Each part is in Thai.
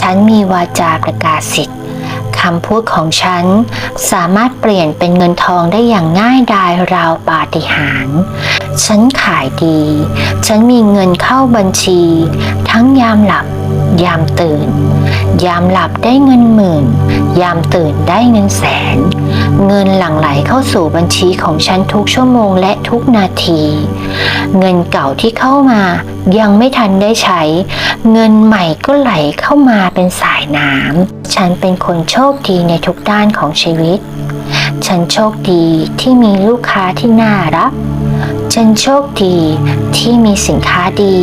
ฉันมีวาจาประกาศสิทธิ์คำพูดของฉันสามารถเปลี่ยนเป็นเงินทองได้อย่างง่ายดายราวปาฏิหาริย์ ฉันขายดี ฉันมีเงินเข้าบัญชี ทั้งยามหลับ ยามตื่น ยามหลับได้เงินหมื่น ยามตื่นได้เงินแสน เงินหลั่งไหลเข้าสู่บัญชีของฉันทุกชั่วโมงและทุกนาที เงินเก่าที่เข้ามายังไม่ทันได้ใช้ เงินใหม่ก็ไหลเข้ามาเป็นสายน้ำฉันเป็นคนโชคดีในทุกด้านของชีวิต ฉันโชคดีที่มีลูกค้าที่น่ารักฉันโชคดีที่มีสินค้าดี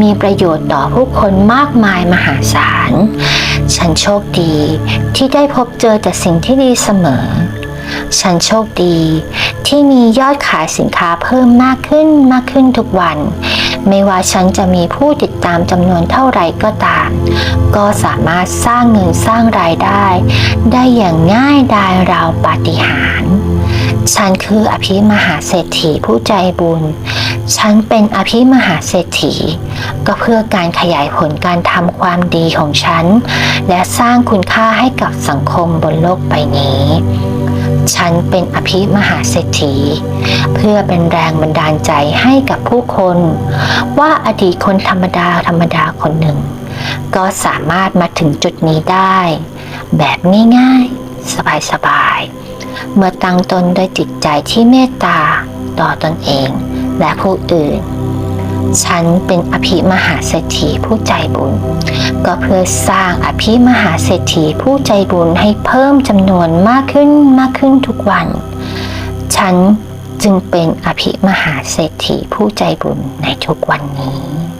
มีประโยชน์ต่อผู้คนมากมายมหาศาล ฉันโชคดีที่ได้พบเจอแต่สิ่งที่ดีเสมอ ฉันโชคดี ที่มียอดขายสินค้าเพิ่มมากขึ้นมากขึ้นทุกวัน ไม่ว่าฉันจะมีผู้ติดตามจำนวนเท่าไรก็ตาม ก็สามารถสร้างเงินสร้างรายได้ ได้อย่างง่ายดายราวปาฏิหาริย์ฉันคืออภิมหาเศรษฐีผู้ใจบุญ ฉันเป็นอภิมหาเศรษฐี ก็เพื่อการขยายผลการทำความดีของฉัน และสร้างคุณค่าให้กับสังคมบนโลกใบนี้ ฉันเป็นอภิมหาเศรษฐี เพื่อเป็นแรงบันดาลใจให้กับผู้คน ว่าอดีตคนธรรมดาธรรมดาคนหนึ่ง ก็สามารถมาถึงจุดนี้ได้ แบบง่ายๆ สบายๆ เมื่อตั้งตนด้วยจิตใจที่เมตตาต่อตนเองและผู้อื่น ฉันเป็นอภิมหาเศรษฐีผู้ใจบุญ ก็เพื่อสร้างอภิมหาเศรษฐีผู้ใจบุญให้เพิ่มจำนวนมากขึ้นมากขึ้นทุกวัน ฉันจึงเป็นอภิมหาเศรษฐีผู้ใจบุญในทุกวันนี้